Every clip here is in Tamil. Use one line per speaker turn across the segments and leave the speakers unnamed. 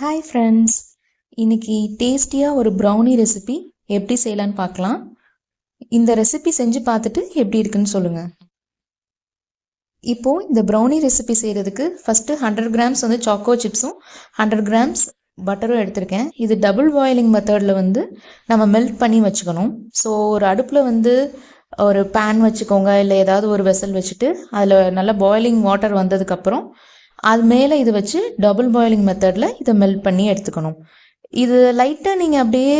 ஹாய் ஃப்ரெண்ட்ஸ் இன்னைக்கு டேஸ்டியாக ஒரு ப்ரௌனி ரெசிபி எப்படி செய்யலான்னு பார்க்கலாம். இந்த ரெசிபி செஞ்சு பார்த்துட்டு எப்படி இருக்குன்னு சொல்லுங்கள் இப்போது இந்த ப்ரௌனி ரெசிபி செய்கிறதுக்கு ஃபஸ்ட்டு ஹண்ட்ரட் கிராம்ஸ் வந்து சாக்கோ சிப்ஸும் ஹண்ட்ரட் கிராம்ஸ் பட்டரும் எடுத்திருக்கேன். இது டபுள் பாயிலிங் மெத்தடில் வந்து நம்ம மெல்ட் பண்ணி வச்சுக்கணும். ஸோ ஒரு அடுப்பில் வந்து ஒரு பேன் வச்சுக்கோங்க இல்லை ஏதாவது ஒரு வெசல் வச்சுட்டு அதில் நல்லா பாயிலிங் வாட்டர் வந்ததுக்கப்புறம் அது மேலே இது வச்சு டபுள் பாயிலிங் மெத்தடில் இதை மெல்ட் பண்ணி எடுத்துக்கணும். இது லைட்டாக நீங்கள் அப்படியே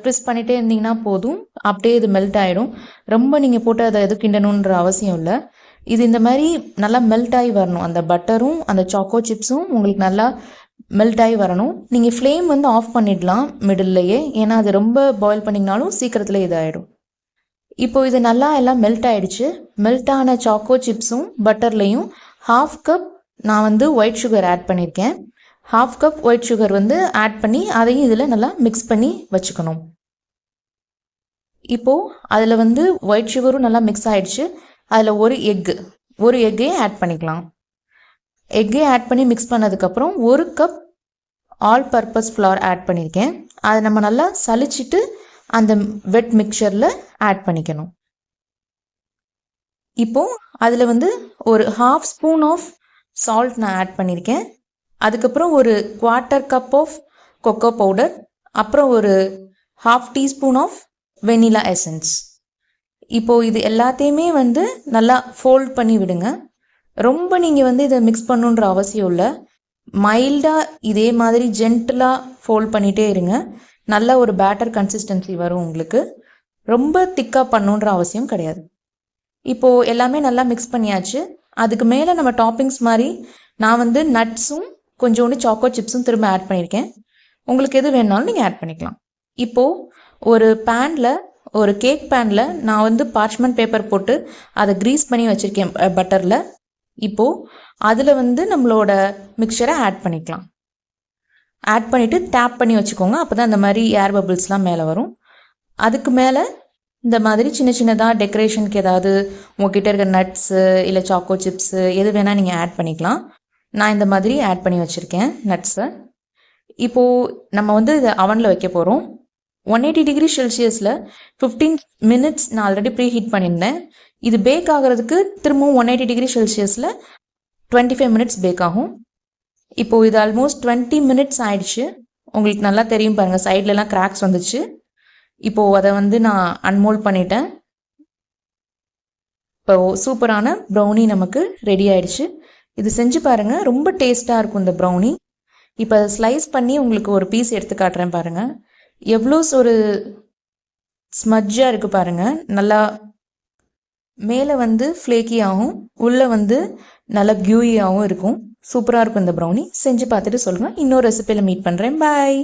ட்விஸ்ட் பண்ணிகிட்டே இருந்தீங்கன்னா போதும். அப்படியே இது மெல்ட் ஆகிடும் ரொம்ப நீங்கள் போட்டு அதை எது கிண்டணுன்ற அவசியம் இல்லை. இது இந்த மாதிரி நல்லா மெல்ட் ஆகி வரணும். அந்த பட்டரும் அந்த சாக்கோ சிப்ஸும் உங்களுக்கு நல்லா மெல்ட் ஆகி வரணும். நீங்கள் ஃப்ளேம் வந்து ஆஃப் பண்ணிடலாம் மிடில்லையே ஏன்னா அது ரொம்ப பாயில் பண்ணிங்கனாலும் சீக்கிரத்தில் இதாகிடும் இப்போ இது நல்லா எல்லாம் மெல்ட் ஆகிடுச்சு மெல்ட் ஆன சாக்கோ சிப்ஸும் பட்டர்லேயும் ஹாஃப் கப் நான் வந்து ஒயிட் சுகர் ஆட் பண்ணியிருக்கேன் ஹாஃப் கப் ஒயிட் சுகர் வந்து ஆட் பண்ணி அதையும் இதில் நல்லா மிக்ஸ் பண்ணி வச்சுக்கணும். இப்போது அதில் வந்து ஒயிட் சுகரும் நல்லா மிக்ஸ் ஆகிடுச்சு அதில் ஒரு எக்கு ஒரு எக்கையும் ஆட் பண்ணிக்கலாம். எக்கே ஆட் பண்ணி மிக்ஸ் பண்ணதுக்கப்புறம் ஒரு cup all purpose flour add பண்ணியிருக்கேன் அதை நம்ம நல்லா சலிச்சிட்டு அந்த வெட் மிக்சரில் ஆட் பண்ணிக்கணும். இப்போது அதில் வந்து ஒரு ஹாஃப் ஸ்பூன் ஆஃப் சால்ட் நான் ஆட் பண்ணியிருக்கேன் அதுக்கப்புறம் ஒரு quarter cup of cocoa powder அப்புறம் ஒரு half teaspoon of vanilla essence இப்போது இது எல்லாத்தையுமே வந்து நல்லா ஃபோல்ட் பண்ணி விடுங்க. ரொம்ப நீங்கள் வந்து இதை மிக்ஸ் பண்ணுன்ற அவசியம் இல்லை. மைல்டாக இதே மாதிரி ஜென்டிலாக ஃபோல்ட் பண்ணிகிட்டே இருங்க. நல்ல ஒரு பேட்டர் கன்சிஸ்டன்சி வரும் உங்களுக்கு. ரொம்ப திக்காக பண்ணுன்ற அவசியம் கிடையாது. இப்போது எல்லாமே நல்லா மிக்ஸ் பண்ணியாச்சு. அதுக்கு மேலே நம்ம டாப்பிங்ஸ் மாதிரி நான் வந்து நட்ஸும் கொஞ்சோண்டு சாக்கோ சிப்ஸும் திரும்ப ஆட் பண்ணியிருக்கேன். உங்களுக்கு எது வேணாலும் நீங்கள் ஆட் பண்ணிக்கலாம். இப்போது ஒரு பேனில் ஒரு கேக் பேனில் நான் வந்து பார்ச்மெண்ட் பேப்பர் போட்டு அதை க்ரீஸ் பண்ணி வச்சுருக்கேன் பட்டரில் இப்போது அதில் வந்து நம்மளோட மிக்சரை ஆட் பண்ணிக்கலாம். ஆட் பண்ணிவிட்டு டேப் பண்ணி வச்சுக்கோங்க. அப்போ தான் இந்த மாதிரி ஏர் பபிள்ஸ்லாம் மேலே வரும். அதுக்கு மேலே இந்த மாதிரி சின்ன சின்னதாக டெக்கரேஷனுக்கு ஏதாவது உங்ககிட்ட இருக்க நட்ஸு இல்லை சாக்கோ சிப்ஸு எது வேணால் நீங்கள் ஆட் பண்ணிக்கலாம். நான் இந்த மாதிரி ஆட் பண்ணி வச்சுருக்கேன் நட்ஸை இப்போது நம்ம வந்து இதை அவனில் வைக்க போகிறோம் ஒன் எயிட்டி டிகிரி செல்சியஸில் ஃபிஃப்டீன் மினிட்ஸ் நான் ஆல்ரெடி ப்ரீ ஹீட் பண்ணியிருந்தேன். இது பேக் ஆகிறதுக்கு திரும்பவும் ஒன் எயிட்டி டிகிரி செல்சியஸில் டுவெண்ட்டி ஃபைவ் மினிட்ஸ் பேக் ஆகும். இப்போது இது ஆல்மோஸ்ட் டுவெண்ட்டி மினிட்ஸ் ஆயிடுச்சு. உங்களுக்கு நல்லா தெரியும் பாருங்கள் சைட்லலாம் கிராக்ஸ் வந்துச்சு. இப்போது அதை வந்து நான் அன்மோல்ட் பண்ணிட்டேன். இப்போ சூப்பரான ப்ரௌனி நமக்கு ரெடி ஆயிடுச்சு. இது செஞ்சு பாருங்கள் ரொம்ப டேஸ்ட்டாக இருக்கும் இந்த ப்ரௌனி இப்போ அதை ஸ்லைஸ் பண்ணி உங்களுக்கு ஒரு பீஸ் எடுத்து காட்டுறேன் பாருங்கள் எவ்வளோ ஒரு ஸ்மஜ்ஜாக இருக்குது பாருங்கள் நல்லா மேலே வந்து ஃப்ளேக்கியாகவும் உள்ளே வந்து நல்லா கியூயியாகவும் இருக்கும். சூப்பராக இருக்கும் இந்த ப்ரௌனி செஞ்சு பார்த்துட்டு சொல்லுங்கள் இன்னொரு ரெசிபியில் மீட் பண்ணுறேன் பாய்